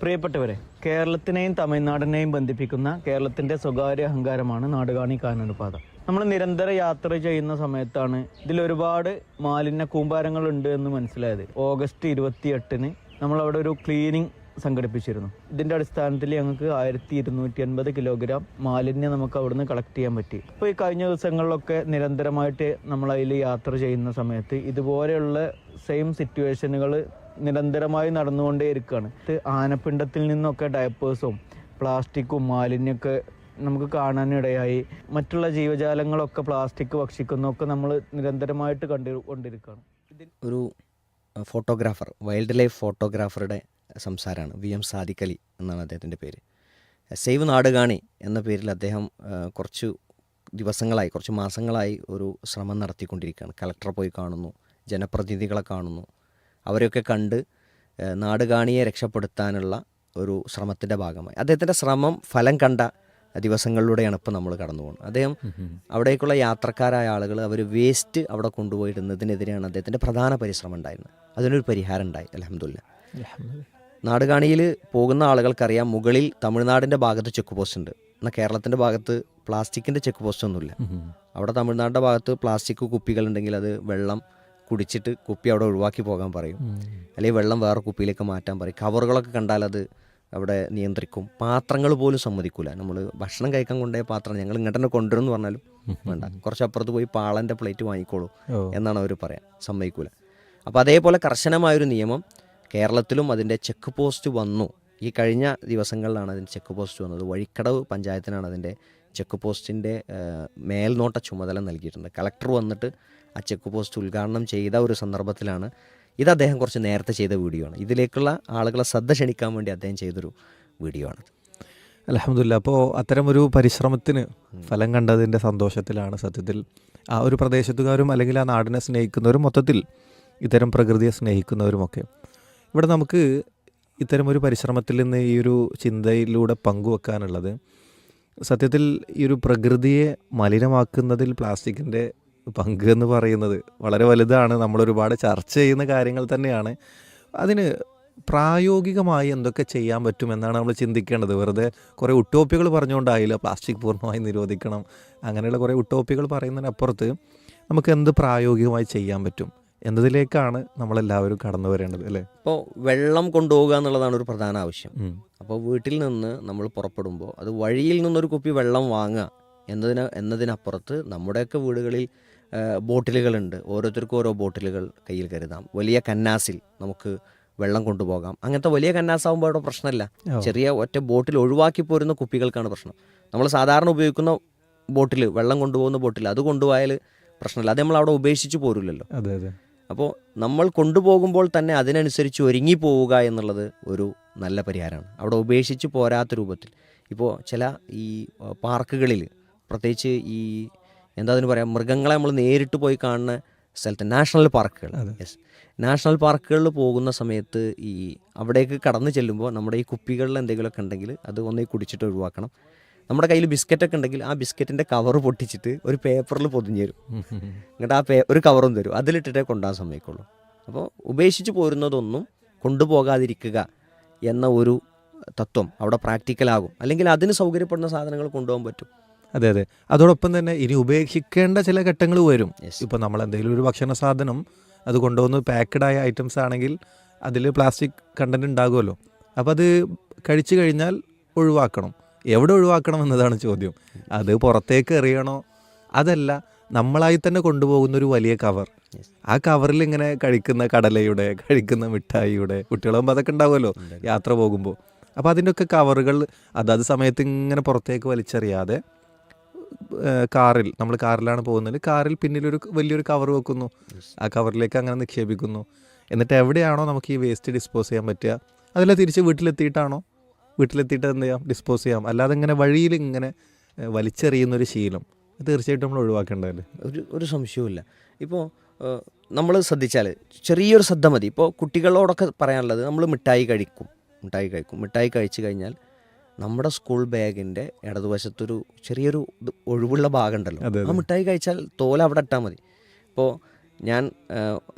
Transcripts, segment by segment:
പ്രിയപ്പെട്ടവരെ കേരളത്തിനെയും തമിഴ്നാടിനെയും ബന്ധിപ്പിക്കുന്ന കേരളത്തിന്റെ സ്വകാര്യ അഹങ്കാരമാണ് നാടുകാണി കാനനുപാത. നമ്മൾ നിരന്തര യാത്ര ചെയ്യുന്ന സമയത്താണ് ഇതിൽ ഒരുപാട് മാലിന്യ കൂമ്പാരങ്ങൾ ഉണ്ട് എന്ന് മനസ്സിലായത്. ഓഗസ്റ്റ് ഇരുപത്തിയെട്ടിന് നമ്മൾ അവിടെ ഒരു ക്ലീനിങ് സംഘടിപ്പിച്ചിരുന്നു. ഇതിന്റെ അടിസ്ഥാനത്തിൽ ഞങ്ങൾക്ക് ആയിരത്തി ഇരുന്നൂറ്റി അൻപത് കിലോഗ്രാം മാലിന്യം നമുക്ക് അവിടുന്ന് കളക്ട് ചെയ്യാൻ പറ്റി. അപ്പോൾ ഈ കഴിഞ്ഞ ദിവസങ്ങളിലൊക്കെ നിരന്തരമായിട്ട് നമ്മൾ അതിൽ യാത്ര ചെയ്യുന്ന സമയത്ത് ഇതുപോലെയുള്ള സെയിം സിറ്റുവേഷനുകൾ നിരന്തരമായി നടന്നുകൊണ്ടേ ഇരിക്കുകയാണ് ഇത് ആനപ്പിണ്ടത്തിൽ നിന്നൊക്കെ ഡയപ്പേഴ്സും പ്ലാസ്റ്റിക്കും മാലിന്യമൊക്കെ നമുക്ക് കാണാനിടയായി. മറ്റുള്ള ജീവജാലങ്ങളൊക്കെ പ്ലാസ്റ്റിക് ഭക്ഷിക്കുന്നൊക്കെ നമ്മൾ നിരന്തരമായിട്ട് കണ്ടു കൊണ്ടിരിക്കുകയാണ് ഒരു ഫോട്ടോഗ്രാഫർ വൈൽഡ് ലൈഫ് ഫോട്ടോഗ്രാഫറുടെ സംസാരമാണ് വി. എം. സാദിഖലി എന്നാണ് അദ്ദേഹത്തിന്റെ പേര്. സേവ് നാടുകാണി എന്ന പേരിൽ അദ്ദേഹം കുറച്ച് ദിവസങ്ങളായി കുറച്ച് മാസങ്ങളായി ഒരു ശ്രമം നടത്തിക്കൊണ്ടിരിക്കുകയാണ്. കളക്ടറെ പോയി കാണുന്നു ജനപ്രതിനിധികളെ കാണുന്നു. അവരെയൊക്കെ കണ്ട് നാടുകാണിയെ രക്ഷപ്പെടുത്താനുള്ള ഒരു ശ്രമത്തിന്റെ ഭാഗമായി. അദ്ദേഹത്തിന്റെ ശ്രമം ഫലം കണ്ട ദിവസങ്ങളിലൂടെയാണ് ഇപ്പോൾ നമ്മൾ കടന്നു പോകുന്നത്. അദ്ദേഹം അവിടേക്കുള്ള യാത്രക്കാരായ ആളുകൾ അവർ വേസ്റ്റ് അവിടെ കൊണ്ടുപോയിടുന്നതിനെതിരെയാണ് അദ്ദേഹത്തിന്റെ പ്രധാന പരിശ്രമം ഉണ്ടായിരുന്നത്. അതിനൊരു പരിഹാരം ഉണ്ടായി അലഹമില്ല നാടുകാണിയിൽ പോകുന്ന ആളുകൾക്കറിയാം മുകളിൽ തമിഴ്നാടിന്റെ ഭാഗത്ത് ചെക്ക് പോസ്റ്റ് ഉണ്ട്. എന്നാൽ കേരളത്തിന്റെ ഭാഗത്ത് പ്ലാസ്റ്റിക്കിന്റെ ചെക്ക് പോസ്റ്റ് ഒന്നുമില്ല. അവിടെ തമിഴ്നാടിന്റെ ഭാഗത്ത് പ്ലാസ്റ്റിക് കുപ്പികളുണ്ടെങ്കിൽ അത് വെള്ളം കുടിച്ചിട്ട് കുപ്പി അവിടെ ഒഴിവാക്കി പോകാൻ പറയും. അല്ലെങ്കിൽ വെള്ളം വേറെ കുപ്പിയിലേക്ക് മാറ്റാൻ പറയും. കവറുകളൊക്കെ കണ്ടാൽ അത് അവിടെ നിയന്ത്രിക്കും. പാത്രങ്ങൾ പോലും സമ്മതിക്കൂല. നമ്മൾ ഭക്ഷണം കഴിക്കാൻ കൊണ്ടുപോയ പാത്രം ഞങ്ങൾ ഇങ്ങോട്ട് തന്നെ കൊണ്ടുവരുമെന്ന് പറഞ്ഞാലും വേണ്ട. കുറച്ച് അപ്പുറത്ത് പോയി പാളന്റെ പ്ലേറ്റ് വാങ്ങിക്കോളൂ എന്നാണ് അവർ പറയാൻ സമ്മതിക്കൂല. അപ്പോൾ അതേപോലെ കർശനമായൊരു നിയമം കേരളത്തിലും അതിന്റെ ചെക്ക് പോസ്റ്റ് വന്നു. ഈ കഴിഞ്ഞ ദിവസങ്ങളിലാണ് അതിന്റെ ചെക്ക് പോസ്റ്റ് വന്നത്. വഴിക്കടവ് പഞ്ചായത്തിനാണ് അതിന്റെ ചെക്ക് പോസ്റ്റിന്റെ മേൽനോട്ട ചുമതല നൽകിയിട്ടുണ്ട്. കളക്ടർ വന്നിട്ട് ആ ചെക്ക് പോസ്റ്റ് ഉദ്ഘാടനം ചെയ്ത ഒരു സന്ദർഭത്തിലാണ് ഇത് അദ്ദേഹം കുറച്ച് നേരത്തെ ചെയ്ത വീഡിയോ ആണ് ഇതിലേക്കുള്ള ആളുകളെ ശ്രദ്ധ ക്ഷണിക്കാൻ വേണ്ടി അദ്ദേഹം ചെയ്തൊരു വീഡിയോ ആണ് അലഹമില്ല അപ്പോൾ അത്തരമൊരു പരിശ്രമത്തിന് ഫലം കണ്ടതിന്റെ സന്തോഷത്തിലാണ് സത്യത്തിൽ ആ ഒരു പ്രദേശത്തുകാരും അല്ലെങ്കിൽ ആ നാടിനെ സ്നേഹിക്കുന്നവരും മൊത്തത്തിൽ ഇത്തരം പ്രകൃതിയെ സ്നേഹിക്കുന്നവരുമൊക്കെ. ഇവിടെ നമുക്ക് ഇത്തരമൊരു പരിശ്രമത്തിൽ നിന്ന് ഈ ഒരു ചിന്തയിലൂടെ പങ്കുവെക്കാനുള്ളത് സത്യത്തിൽ ഈ ഒരു പ്രകൃതിയെ മലിനമാക്കുന്നതിൽ പ്ലാസ്റ്റിക്കിന്റെ പങ്ക് എന്ന് പറയുന്നത് വളരെ വലുതാണ്. നമ്മൾ ഒരുപാട് ചർച്ച ചെയ്യുന്ന കാര്യങ്ങൾ തന്നെയാണ്. അതിന് പ്രായോഗികമായി എന്തൊക്കെ ചെയ്യാൻ പറ്റും എന്നാണ് നമ്മൾ ചിന്തിക്കേണ്ടത്. വെറുതെ കുറേ ഉട്ടോപ്പികൾ പറഞ്ഞുകൊണ്ടായില്ല. പ്ലാസ്റ്റിക് പൂർണമായി നിരോധിക്കണം. അങ്ങനെയുള്ള കുറേ ഉട്ടോപ്പികൾ പറയുന്നതിനപ്പുറത്ത് നമുക്ക് എന്ത് പ്രായോഗികമായി ചെയ്യാൻ പറ്റും എന്നതിലേക്കാണ് നമ്മളെല്ലാവരും കടന്നു വരേണ്ടത് അല്ലേ? ഇപ്പോൾ വെള്ളം കൊണ്ടുപോകുക എന്നുള്ളതാണ് ഒരു പ്രധാന ആവശ്യം. അപ്പോൾ വീട്ടിൽ നിന്ന് നമ്മൾ പുറപ്പെടുമ്പോൾ അത് വഴിയിൽ നിന്നൊരു കുപ്പി വെള്ളം വാങ്ങുക എന്നതിന് എന്നതിനപ്പുറത്ത് നമ്മുടെയൊക്കെ വീടുകളിൽ ബോട്ടിലുകളുണ്ട്. ഓരോരുത്തർക്കും ഓരോ ബോട്ടിലുകൾ കയ്യിൽ കരുതാം. വലിയ കന്നാസിൽ നമുക്ക് വെള്ളം കൊണ്ടുപോകാം. അങ്ങനത്തെ വലിയ കന്നാസാകുമ്പോൾ അവിടെ പ്രശ്നമില്ല ചെറിയ ഒറ്റ ബോട്ടിൽ ഒഴിവാക്കി പോരുന്ന കുപ്പികൾക്കാണ് പ്രശ്നം. നമ്മൾ സാധാരണ ഉപയോഗിക്കുന്ന ബോട്ടിൽ വെള്ളം കൊണ്ടുപോകുന്ന ബോട്ടിൽ അത് കൊണ്ടുപോയാൽ പ്രശ്നമില്ല അത് നമ്മൾ അവിടെ ഉപേക്ഷിച്ച് പോരില്ലല്ലോ അതെ അതെ. അപ്പോൾ നമ്മൾ കൊണ്ടുപോകുമ്പോൾ തന്നെ അതിനനുസരിച്ച് ഒരുങ്ങി പോവുക എന്നുള്ളത് ഒരു നല്ല പരിഹാരമാണ്. അവിടെ ഉപേക്ഷിച്ച് പോരാത്ത രൂപത്തിൽ. ഇപ്പോൾ ചില ഈ പാർക്കുകളിൽ പ്രത്യേകിച്ച് ഈ എന്താ അതിന് പറയാം? മൃഗങ്ങളെ നമ്മൾ നേരിട്ട് പോയി കാണുന്ന സ്ഥലത്ത് നാഷണൽ പാർക്കുകൾ. യെസ് നാഷണൽ പാർക്കുകളിൽ പോകുന്ന സമയത്ത് ഈ അവിടേക്ക് കടന്നു ചെല്ലുമ്പോൾ നമ്മുടെ ഈ കുപ്പികളിൽ എന്തെങ്കിലുമൊക്കെ ഉണ്ടെങ്കിൽ അത് ഒന്നേ കുടിച്ചിട്ട് ഒഴിവാക്കണം. നമ്മുടെ കയ്യിൽ ബിസ്ക്കറ്റൊക്കെ ഉണ്ടെങ്കിൽ ആ ബിസ്ക്കറ്റിന്റെ കവർ പൊട്ടിച്ചിട്ട് ഒരു പേപ്പറിൽ പൊതിഞ്ഞു തരും. എന്നിട്ട് ആ പേ ഒരു കവറും തരും. അതിലിട്ടിട്ടേ കൊണ്ടുപോകാൻ സമയക്കുള്ളൂ അപ്പോൾ ഉപേക്ഷിച്ച് പോരുന്നതൊന്നും കൊണ്ടുപോകാതിരിക്കുക എന്ന ഒരു തത്വം അവിടെ പ്രാക്ടിക്കലാകും അല്ലെങ്കിൽ അതിന് സൗകര്യപ്പെടുന്ന സാധനങ്ങൾ കൊണ്ടുപോകാൻ പറ്റും. അതെ അതെ. അതോടൊപ്പം തന്നെ ഇനി ഉപേക്ഷിക്കേണ്ട ചില ഘട്ടങ്ങൾ വരും. ഇപ്പോൾ നമ്മൾ എന്തെങ്കിലും ഒരു ഭക്ഷണ സാധനം അത് കൊണ്ടുവന്ന് പാക്കഡ് ആയ ഐറ്റംസ് ആണെങ്കിൽ അതിൽ പ്ലാസ്റ്റിക് കണ്ടന്റ് ഉണ്ടാകുമല്ലോ. അപ്പോൾ അത് കഴിച്ചു കഴിഞ്ഞാൽ ഒഴിവാക്കണം. എവിടെ ഒഴിവാക്കണം എന്നതാണ് ചോദ്യം. അത് പുറത്തേക്ക് എറിയണോ? അതല്ല നമ്മളായി തന്നെ കൊണ്ടുപോകുന്ന ഒരു വലിയ കവർ ആ കവറിൽ ഇങ്ങനെ കഴിക്കുന്ന കടലയുടെ കഴിക്കുന്ന മിഠായിയുടെ കുട്ടികളാകുമ്പോൾ അതൊക്കെ ഉണ്ടാവുമല്ലോ യാത്ര പോകുമ്പോൾ അപ്പോൾ അതിന്റെയൊക്കെ കവറുകൾ അതാത് സമയത്ത് ഇങ്ങനെ പുറത്തേക്ക് വലിച്ചെറിയാതെ കാറിൽ നമ്മൾ കാറിലാണ് പോകുന്നത്. കാറിൽ പിന്നിലൊരു വലിയൊരു കവർ വെക്കുന്നു. ആ കവറിലേക്ക് അങ്ങനെ നിക്ഷേപിക്കുന്നു. എന്നിട്ട് എവിടെയാണോ നമുക്ക് ഈ വേസ്റ്റ് ഡിസ്പോസ് ചെയ്യാൻ പറ്റുക? അതിൽ തിരിച്ച് വീട്ടിലെത്തിയിട്ടാണോ? വീട്ടിലെത്തിയിട്ട് എന്ത് ചെയ്യാം? ഡിസ്പോസ് ചെയ്യാം. അല്ലാതെ ഇങ്ങനെ വഴിയിൽ ഇങ്ങനെ വലിച്ചെറിയുന്ന ഒരു ശീലം. തീർച്ചയായിട്ടും നമ്മൾ ഒഴിവാക്കേണ്ടതല്ലേ? ഒരു ഒരു സംശയവുമില്ല. ഇപ്പോൾ നമ്മൾ ശ്രദ്ധിച്ചാൽ ചെറിയൊരു ശ്രദ്ധ മതി. ഇപ്പോൾ കുട്ടികളോടൊക്കെ പറയാനുള്ളത് നമ്മൾ മിഠായി കഴിക്കും. മിഠായി കഴിക്കും. മിഠായി കഴിച്ചു കഴിഞ്ഞാൽ നമ്മുടെ സ്കൂൾ ബാഗിന്റെ ഇടതുവശത്തൊരു ചെറിയൊരു ഒഴിവുള്ള ഭാഗം ഉണ്ടല്ലോ ആ മിഠായി കഴിച്ചാൽ തോല അവിടെ ഇട്ടാൽ മതി. ഇപ്പോൾ ഞാൻ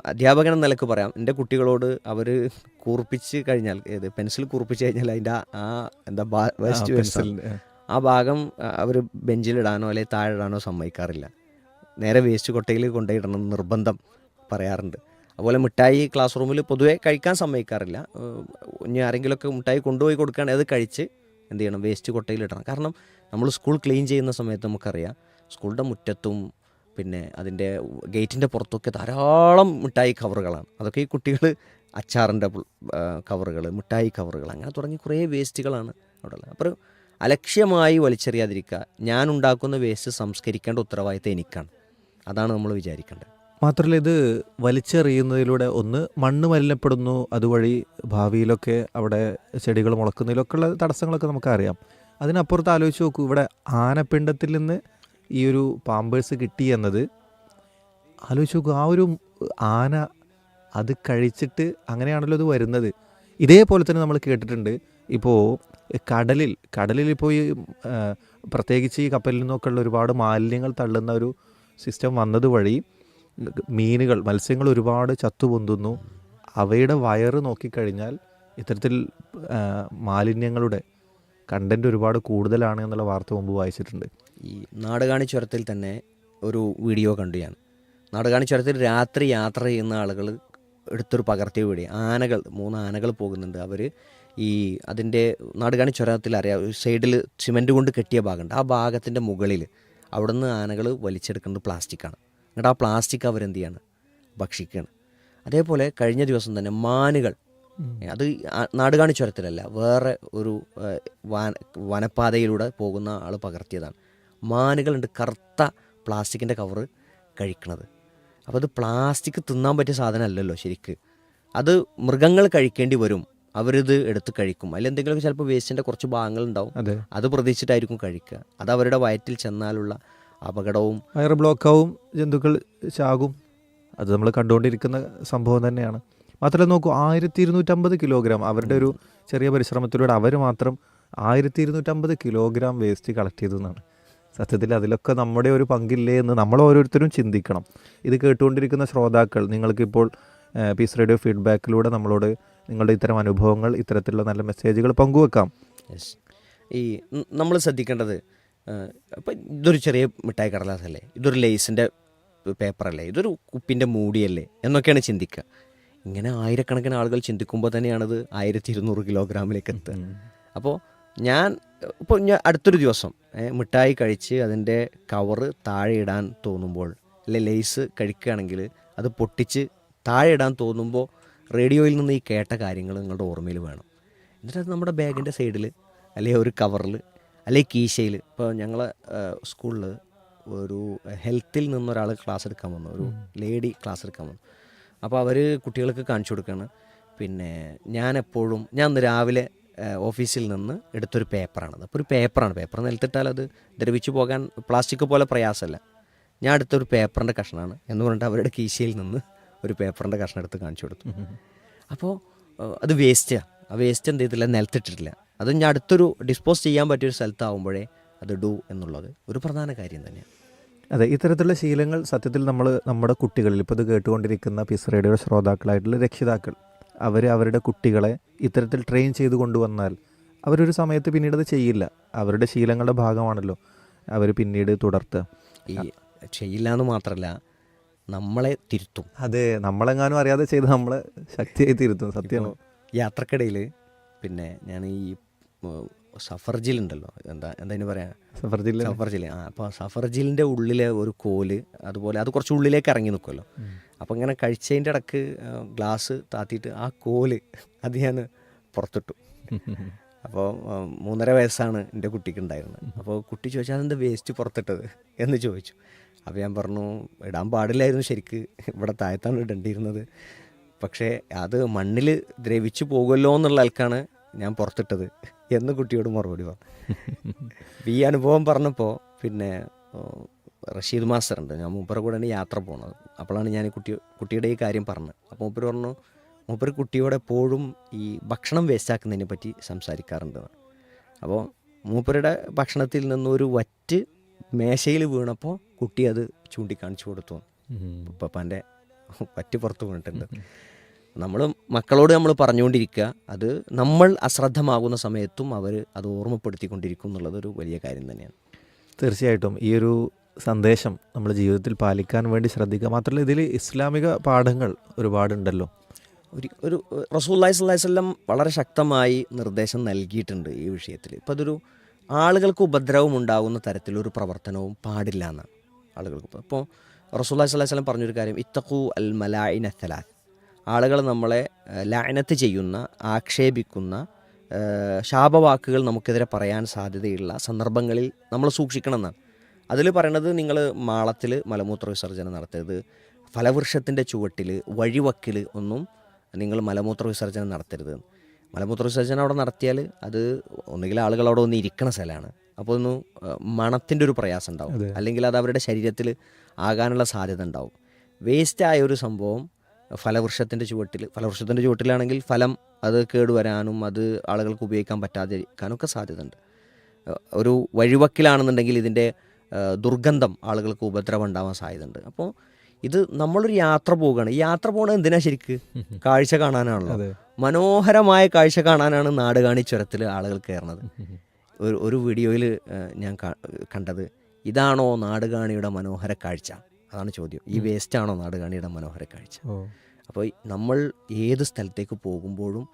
അധ്യാപകൻ എന്ന നിലയ്ക്ക് പറയാം. എന്റെ കുട്ടികളോട് അവർ കൂർപ്പിച്ച് കഴിഞ്ഞാൽ ഏത് പെൻസിൽ കൂർപ്പിച്ച് കഴിഞ്ഞാൽ അതിന്റെ ആ- എന്താ വേസ്റ്റ് പെൻസിൽ ആ ഭാഗം അവർ ബെഞ്ചിലിടാനോ അല്ലെങ്കിൽ താഴെ ഇടാനോ സമ്മതിക്കാറില്ല. നേരെ വേസ്റ്റ് കൊട്ടയിൽ കൊണ്ടുപോയിടണം എന്ന് നിർബന്ധം പറയാറുണ്ട്. അതുപോലെ മിഠായി ക്ലാസ് റൂമിൽ പൊതുവേ കഴിക്കാൻ സമ്മതിക്കാറില്ല. ഇനി ആരെങ്കിലുമൊക്കെ മിഠായി കൊണ്ടുപോയി കൊടുക്കുകയാണെങ്കിൽ അത് കഴിച്ച് എന്ത് ചെയ്യണം? വേസ്റ്റ് കൊട്ടയിലിടണം. കാരണം നമ്മൾ സ്കൂൾ ക്ലീൻ ചെയ്യുന്ന സമയത്ത് നമുക്കറിയാം സ്കൂളിന്റെ മുറ്റത്തും പിന്നെ അതിന്റെ ഗേറ്റിന്റെ പുറത്തൊക്കെ ധാരാളം മിഠായി കവറുകളാണ്. അതൊക്കെ ഈ കുട്ടികൾ അച്ചാറിന്റെ കവറുകൾ മിഠായി കവറുകൾ അങ്ങനെ തുടങ്ങി കുറേ വേസ്റ്റുകളാണ് അവിടെ ഉള്ളത് അപ്പോൾ അലക്ഷ്യമായി വലിച്ചെറിയാതിരിക്കുക. ഞാൻ ഉണ്ടാക്കുന്ന വേസ്റ്റ് സംസ്കരിക്കേണ്ട ഉത്തരവാദിത്തം എനിക്കാണ്. അതാണ് നമ്മൾ വിചാരിക്കേണ്ടത്. മാത്രമല്ല ഇത് വലിച്ചെറിയുന്നതിലൂടെ ഒന്ന് മണ്ണ് മലിനപ്പെടുന്നു അതുവഴി ഭാവിയിലൊക്കെ അവിടെ ചെടികൾ മുളക്കുന്നതിലൊക്കെ ഉള്ള തടസ്സങ്ങളൊക്കെ നമുക്കറിയാം. അതിനപ്പുറത്ത് ആലോചിച്ച് നോക്കൂ ഇവിടെ ആനപ്പിണ്ടത്തിൽ നിന്ന് ഈ ഒരു പാമ്പേഴ്സ് കിട്ടി എന്നത് ആലോചിച്ച് നോക്കൂ ആ ഒരു ആന അത് കഴിച്ചിട്ട് അങ്ങനെയാണല്ലോ അത് വരുന്നത്. ഇതേപോലെ തന്നെ നമ്മൾ കേട്ടിട്ടുണ്ട് ഇപ്പോൾ കടലിൽ കടലിൽ ഇപ്പോൾ ഈ പ്രത്യേകിച്ച് ഈ കപ്പലിൽ നിന്നൊക്കെ ഉള്ള ഒരുപാട് മാലിന്യങ്ങൾ തള്ളുന്ന ഒരു സിസ്റ്റം വന്നത് വഴി മീനുകൾ മത്സ്യങ്ങൾ ഒരുപാട് ചത്തുപൊന്തുന്നു. അവയുടെ വയറ് നോക്കിക്കഴിഞ്ഞാൽ ഇത്തരത്തിൽ മാലിന്യങ്ങളുടെ കണ്ടന്റ് ഒരുപാട് കൂടുതലാണ് എന്നുള്ള വാർത്ത മുമ്പ് വായിച്ചിട്ടുണ്ട്. ഈ നാടുകാണി ചുരത്തിൽ തന്നെ ഒരു വീഡിയോ കണ്ടു ഞാൻ. നാടുകാണി ചുരത്തിൽ രാത്രി യാത്ര ചെയ്യുന്ന ആളുകൾ എടുത്തൊരു പകർത്തിയ വീഡിയോ. ആനകൾ മൂന്ന് ആനകൾ പോകുന്നുണ്ട്. അവർ ഈ അതിന്റെ നാടുകാണി ചുരത്തിൽ അറിയാം സൈഡിൽ സിമന്റ് കൊണ്ട് കെട്ടിയ ഭാഗമുണ്ട്. ആ ഭാഗത്തിന്റെ മുകളിൽ അവിടുന്ന് ആനകൾ വലിച്ചെടുക്കുന്നത് പ്ലാസ്റ്റിക്കാണ്. എന്നിട്ട് ആ പ്ലാസ്റ്റിക് അവരെന്ത് ചെയ്യാണ്? ഭക്ഷിക്കുകയാണ് അതേപോലെ കഴിഞ്ഞ ദിവസം തന്നെ മാനുകൾ അത് നാട് നാടുകാണി ചുരത്തിലല്ല വേറെ ഒരു വന വനപ്പാതയിലൂടെ പോകുന്ന ആൾ പകർത്തിയതാണ്. മാനുകളുണ്ട് കറുത്ത പ്ലാസ്റ്റിക്കിന്റെ കവറ് കഴിക്കണത്. അപ്പോൾ അത് പ്ലാസ്റ്റിക് തിന്നാൻ പറ്റിയ സാധനമല്ലല്ലോ ശരിക്ക്. അത് മൃഗങ്ങൾ കഴിക്കേണ്ടി വരും അവരിത് എടുത്ത് കഴിക്കും. അതിൽ എന്തെങ്കിലുമൊക്കെ ചിലപ്പോൾ വേസ്റ്റിന്റെ കുറച്ച് ഭാഗങ്ങളുണ്ടാവും ഉണ്ടാവും. അത് പ്രതീക്ഷിച്ചിട്ടായിരിക്കും കഴിക്കുക. അത് അവരുടെ വയറ്റിൽ ചെന്നാലുള്ള അപകടവും വയർ ബ്ലോക്കാവും ജന്തുക്കൾ ചാകും അത് നമ്മൾ കണ്ടുകൊണ്ടിരിക്കുന്ന സംഭവം തന്നെയാണ്. മാത്രമല്ല നോക്കൂ ആയിരത്തി ഇരുന്നൂറ്റമ്പത് കിലോഗ്രാം അവരുടെ ഒരു ചെറിയ പരിശ്രമത്തിലൂടെ അവർ മാത്രം ആയിരത്തി ഇരുന്നൂറ്റമ്പത് കിലോഗ്രാം വേസ്റ്റ് കളക്ട് ചെയ്തതെന്നാണ് സത്യത്തിൽ അതിലൊക്കെ നമ്മുടെ ഒരു പങ്കില്ലേ എന്ന് നമ്മൾ ഓരോരുത്തരും ചിന്തിക്കണം. ഇത് കേട്ടുകൊണ്ടിരിക്കുന്ന ശ്രോതാക്കൾ നിങ്ങൾക്കിപ്പോൾ പീസ് റേഡിയോ ഫീഡ്ബാക്കിലൂടെ നമ്മളോട് നിങ്ങളുടെ ഇത്തരം അനുഭവങ്ങൾ ഇത്തരത്തിലുള്ള നല്ല മെസ്സേജുകൾ പങ്കുവെക്കാം. ഈ നമ്മൾ ശ്രദ്ധിക്കേണ്ടത് ഇപ്പം ഇതൊരു ചെറിയ മിഠായി കടലാസല്ലേ? ഇതൊരു ലേസിന്റെ പേപ്പറല്ലേ? ഇതൊരു കുപ്പിന്റെ മൂടിയല്ലേ? എന്നൊക്കെയാണ് ചിന്തിക്കുക. ഇങ്ങനെ ആയിരക്കണക്കിന് ആളുകൾ ചിന്തിക്കുമ്പോൾ തന്നെയാണത് ആയിരത്തി ഇരുന്നൂറ് കിലോഗ്രാമിലേക്ക് എത്തുക. അപ്പോൾ ഞാൻ ഇപ്പോൾ ഞാൻ അടുത്തൊരു ദിവസം മിഠായി കഴിച്ച് അതിന്റെ കവറ് താഴെ ഇടാൻ തോന്നുമ്പോൾ അല്ലെ ലേസ് കഴിക്കുകയാണെങ്കിൽ അത് പൊട്ടിച്ച് താഴെ ഇടാൻ തോന്നുമ്പോൾ റേഡിയോയിൽ നിന്ന് ഈ കേട്ട കാര്യങ്ങൾ നിങ്ങളുടെ ഓർമ്മയിൽ വേണം. എന്നിട്ട് അത് നമ്മുടെ ബാഗിന്റെ സൈഡിൽ അല്ലെങ്കിൽ ഒരു കവറിൽ അല്ലെങ്കിൽ കീശയിൽ. ഇപ്പോൾ ഞങ്ങളെ സ്കൂളിൽ ഒരു ഹെൽത്തിൽ നിന്നൊരാൾ ക്ലാസ് എടുക്കാൻ വന്നു. ഒരു ലേഡി ക്ലാസ് എടുക്കാൻ വന്നു. അപ്പോൾ അവർ കുട്ടികൾക്ക് കാണിച്ചു കൊടുക്കുകയാണ് പിന്നെ ഞാൻ എപ്പോഴും ഞാൻ ഇന്ന് രാവിലെ ഓഫീസിൽ നിന്ന് എടുത്തൊരു പേപ്പറാണത് അപ്പോൾ ഒരു പേപ്പറാണ്. പേപ്പർ നിലത്തിട്ടാൽ അത് ദ്രവിച്ചു പോകാൻ പ്ലാസ്റ്റിക് പോലെ പ്രയാസമല്ല. ഞാൻ അടുത്തൊരു പേപ്പറിന്റെ കഷ്ണമാണ് എന്ന് പറഞ്ഞിട്ട് അവരുടെ കീശയിൽ നിന്ന് ഒരു പേപ്പറിന്റെ കഷ്ണം എടുത്ത് കാണിച്ചു കൊടുത്തു. അപ്പോൾ അത് വേസ്റ്റാണ് ആ വേസ്റ്റ് എന്ത് ചെയ്തില്ല നിലത്തിട്ടിട്ടില്ല. അത് ഞാൻ അടുത്തൊരു ഡിസ്പോസ് ചെയ്യാൻ പറ്റിയൊരു സ്ഥലത്താവുമ്പോഴേ അത് ഡു എന്നുള്ളത് ഒരു പ്രധാന കാര്യം തന്നെയാണ്. അതെ ഇത്തരത്തിലുള്ള ശീലങ്ങൾ സത്യത്തിൽ നമ്മൾ നമ്മുടെ കുട്ടികളിൽ ഇപ്പോൾ ഇത് കേട്ടുകൊണ്ടിരിക്കുന്ന പിസ് റേഡിയോ ശ്രോതാക്കളായിട്ടുള്ള രക്ഷിതാക്കൾ അവർ അവരുടെ കുട്ടികളെ ഇത്തരത്തിൽ ട്രെയിൻ ചെയ്ത് കൊണ്ടുവന്നാൽ അവരൊരു സമയത്ത് പിന്നീട് അത് ചെയ്യില്ല. അവരുടെ ശീലങ്ങളുടെ ഭാഗമാണല്ലോ അവർ പിന്നീട് തുടർത്തുക ഈ ചെയ്യില്ല എന്ന് മാത്രമല്ല നമ്മളെ തിരുത്തും. അതെ നമ്മളെങ്ങാനും അറിയാതെ ചെയ്ത് നമ്മളെ ശക്തിയായി തിരുത്തും സത്യമാണ്. യാത്രക്കിടയിൽ പിന്നെ ഞാൻ ഈ ഉം, സഫർജിൽ ഉണ്ടല്ലോ എന്താ എന്താ ഇനി പറയാ? സഫർ ജില്ല സഫർജിൽ ആ അപ്പോൾ സഫർജിലിന്റെ ഉള്ളിലെ ഒരു കോൽ അതുപോലെ അത് കുറച്ച് ഉള്ളിലേക്ക് ഇറങ്ങി നിൽക്കുമല്ലോ അപ്പോൾ ഇങ്ങനെ കഴിച്ചതിന്റെ ഇടയ്ക്ക് ഗ്ലാസ് താത്തിയിട്ട് ആ കോൽ അത് ഞാൻ പുറത്തിട്ടു. അപ്പോൾ മൂന്നര വയസ്സാണ് എന്റെ കുട്ടിക്ക് ഉണ്ടായിരുന്നത്. അപ്പോൾ കുട്ടി ചോദിച്ചാൽ അതെന്താ വേസ്റ്റ് പുറത്തിട്ടത്? എന്ന് ചോദിച്ചു. അപ്പോൾ ഞാൻ പറഞ്ഞു ഇടാൻ പാടില്ലായിരുന്നു ശരിക്ക്. ഇവിടെ താഴത്താണ് ഇടേണ്ടിയിരുന്നത്. പക്ഷേ അത് മണ്ണിൽ ദ്രവിച്ചു പോകുമല്ലോ എന്നുള്ള ആൾക്കാണ് ഞാൻ പുറത്തിട്ടത്. എന്ന് കുട്ടിയോട് മറുപടി പറഞ്ഞു. ഈ അനുഭവം പറഞ്ഞപ്പോൾ പിന്നെ റഷീദ് മാസ്റ്റർ ഉണ്ട് ഞാൻ മൂപ്പറെ കൂടെയാണ് യാത്ര പോകുന്നത് അപ്പോഴാണ് ഞാൻ ഈ കുട്ടി കുട്ടിയുടെ ഈ കാര്യം പറഞ്ഞത്. അപ്പോൾ മൂപ്പർ പറഞ്ഞു മൂപ്പർ കുട്ടിയോട് എപ്പോഴും ഈ ഭക്ഷണം വേസ്റ്റാക്കുന്നതിനെ പറ്റി സംസാരിക്കാറുണ്ട് അപ്പോൾ മൂപ്പരുടെ ഭക്ഷണത്തിൽ നിന്നൊരു വറ്റ് മേശയിൽ വീണപ്പോൾ കുട്ടി അത് ചൂണ്ടിക്കാണിച്ചു കൊടുത്തു പപ്പാന്റെ വറ്റ് പുറത്ത് വീണിട്ടുണ്ട്. നമ്മൾ മക്കളോട് നമ്മൾ പറഞ്ഞുകൊണ്ടിരിക്കുക. അത് നമ്മൾ അശ്രദ്ധമാകുന്ന സമയത്തും അവർ അത് ഓർമ്മപ്പെടുത്തിക്കൊണ്ടിരിക്കും എന്നുള്ളത് ഒരു വലിയ കാര്യം തന്നെയാണ്. തീർച്ചയായിട്ടും. ഈ ഒരു സന്ദേശം നമ്മൾ ജീവിതത്തിൽ പാലിക്കാൻ വേണ്ടി ശ്രദ്ധിക്കുക. മാത്രമല്ല ഇതിൽ ഇസ്ലാമിക പാഠങ്ങൾ ഒരുപാടുണ്ടല്ലോ. ഒരു ഒരു റസൂല്ലായി സ്വല്ലം വളരെ ശക്തമായി നിർദ്ദേശം നൽകിയിട്ടുണ്ട് ഈ വിഷയത്തിൽ ഇപ്പം അതൊരു ആളുകൾക്ക് ഉപദ്രവം ഉണ്ടാകുന്ന തരത്തിലൊരു പ്രവർത്തനവും പാടില്ല എന്നാണ് ആളുകൾക്ക്. ഇപ്പോൾ റസൂല്ലായി സ്വല്ലല്ലാഹി വസല്ലം പറഞ്ഞൊരു കാര്യം ഇത്തഖു അൽ മലായിന സലാത്ത്. ആളുകൾ നമ്മളെ ഏഹ്, ലായനത്ത് ചെയ്യുന്ന ആക്ഷേപിക്കുന്ന ശാപവാക്കുകൾ നമുക്കെതിരെ പറയാൻ സാധ്യതയുള്ള സന്ദർഭങ്ങളിൽ നമ്മൾ സൂക്ഷിക്കണം എന്നാണ് അതിൽ പറയണത് നിങ്ങൾ മാളത്തിൽ മലമൂത്ര വിസർജനം നടത്തരുത്. ഫലവൃക്ഷത്തിന്റെ ചുവട്ടിൽ വഴിവക്കിൽ ഒന്നും നിങ്ങൾ മലമൂത്ര വിസർജനം നടത്തരുത്. മലമൂത്ര വിസർജനം അവിടെ നടത്തിയാൽ അത് ഒന്നുകിൽ ആളുകൾ അവിടെ ഒന്ന് ഇരിക്കണ സ്ഥലമാണ്. അപ്പോൾ ഒന്ന് മണത്തിന്റെ ഒരു പ്രയാസം ഉണ്ടാവും. അല്ലെങ്കിൽ അത് അവരുടെ ശരീരത്തിൽ ആകാനുള്ള സാധ്യത ഉണ്ടാവും. വേസ്റ്റായ ഒരു സംഭവം ഫലവൃക്ഷത്തിന്റെ ചുവട്ടിൽ ഫലവൃക്ഷത്തിന്റെ ചുവട്ടിലാണെങ്കിൽ ഫലം അത് കേടുവരാനും അത് ആളുകൾക്ക് ഉപയോഗിക്കാൻ പറ്റാതിരിക്കാനൊക്കെ സാധ്യതയുണ്ട്. ഒരു വഴിവക്കിലാണെന്നുണ്ടെങ്കിൽ ഇതിന്റെ ദുർഗന്ധം ആളുകൾക്ക് ഉപദ്രവം ഉണ്ടാവാൻ സാധ്യതയുണ്ട്. അപ്പോൾ ഇത് നമ്മളൊരു യാത്ര പോവുകയാണ്. ഈ യാത്ര പോകണത് എന്തിനാ ശരിക്ക്? കാഴ്ച കാണാനാണല്ലോ. മനോഹരമായ കാഴ്ച കാണാനാണ് നാടുകാണി ചുരത്തിൽ ആളുകൾ കയറുന്നത്. ഒരു ഒരു വീഡിയോയിൽ ഞാൻ കണ്ടത് ഇതാണോ നാടുകാണിയുടെ മനോഹര കാഴ്ച? അതാണ് ചോദ്യം. ഈ വേസ്റ്റ് ആണോ നാടുകാണിയുടെ മനോഹര കാഴ്ച? അപ്പോൾ നമ്മൾ ഏത് സ്ഥലത്തേക്ക് പോകുമ്പോഴും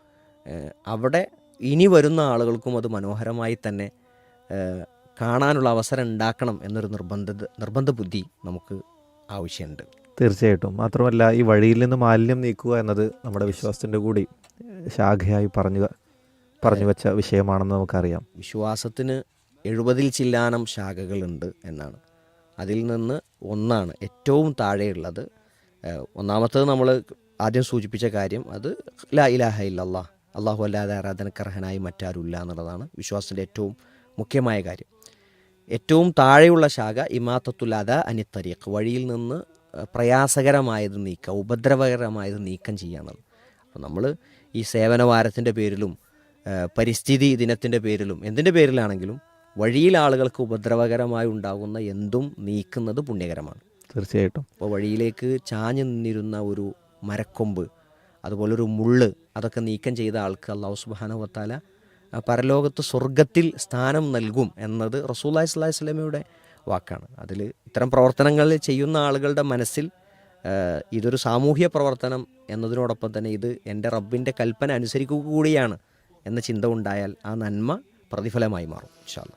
അവിടെ ഇനി വരുന്ന ആളുകൾക്കും അത് മനോഹരമായി തന്നെ കാണാനുള്ള അവസരം ഉണ്ടാക്കണം എന്നൊരു നിർബന്ധ നിർബന്ധ ബുദ്ധി നമുക്ക് ആവശ്യമുണ്ട്. തീർച്ചയായിട്ടും. മാത്രമല്ല ഈ വഴിയിൽ നിന്ന് മാലിന്യം നീക്കുക എന്നത് നമ്മുടെ വിശ്വാസത്തിന്റെ കൂടി ശാഖയായി പറഞ്ഞു പറഞ്ഞു വെച്ച വിഷയമാണെന്ന് നമുക്കറിയാം. വിശ്വാസത്തിന് എഴുപതിൽ ചില്ലാനം ശാഖകളുണ്ട് എന്നാണ്. അതിൽ നിന്ന് ഒന്നാണ്. ഏറ്റവും താഴെയുള്ളത്. ഒന്നാമത്തത് നമ്മൾ ആദ്യം സൂചിപ്പിച്ച കാര്യം അത് ലാ ഇലാഹ ഇല്ലല്ലാ. അള്ളാഹു അല്ലാതെ ആരാധനക്കർഹനായി മറ്റാരുമില്ല എന്നുള്ളതാണ് വിശ്വാസത്തിന്റെ ഏറ്റവും മുഖ്യമായ കാര്യം. ഏറ്റവും താഴെയുള്ള ശാഖ ഇമാത്തത്തുല്ലാത അനിത്തരീഖ് വഴിയിൽ നിന്ന് പ്രയാസകരമായത് നീക്കുക ഉപദ്രവകരമായത് നീക്കം ചെയ്യുക എന്നുള്ളത് അപ്പോൾ നമ്മൾ ഈ സേവനവാരത്തിന്റെ പേരിലും പരിസ്ഥിതി ദിനത്തിന്റെ പേരിലും എന്തിന്റെ പേരിലാണെങ്കിലും വഴിയിൽ ആളുകൾക്ക് ഉപദ്രവകരമായി ഉണ്ടാകുന്ന എന്തും നീക്കുന്നത് പുണ്യകരമാണ്. തീർച്ചയായിട്ടും. അപ്പോൾ വഴിയിലേക്ക് ചാഞ്ഞു നിന്നിരുന്ന ഒരു മരക്കൊമ്പ് അതുപോലൊരു മുള്ള് അതൊക്കെ നീക്കം ചെയ്ത ആൾക്ക് അള്ളാഹു സുബാന വത്താല പരലോകത്ത് സ്വർഗത്തിൽ സ്ഥാനം നൽകും എന്നത് റസൂല്ലായി സ്വലാഹി സ്വലമയുടെ വാക്കാണ്. അതിൽ ഇത്തരം പ്രവർത്തനങ്ങൾ ചെയ്യുന്ന ആളുകളുടെ മനസ്സിൽ ഇതൊരു സാമൂഹ്യ പ്രവർത്തനം എന്നതിനോടൊപ്പം തന്നെ ഇത് എന്റെ റബ്ബിന്റെ കൽപ്പന അനുസരിക്കുക കൂടിയാണ് എന്ന ചിന്ത ഉണ്ടായാൽ ആ നന്മ പ്രതിഫലമായി മാറും ഇൻഷാല്ല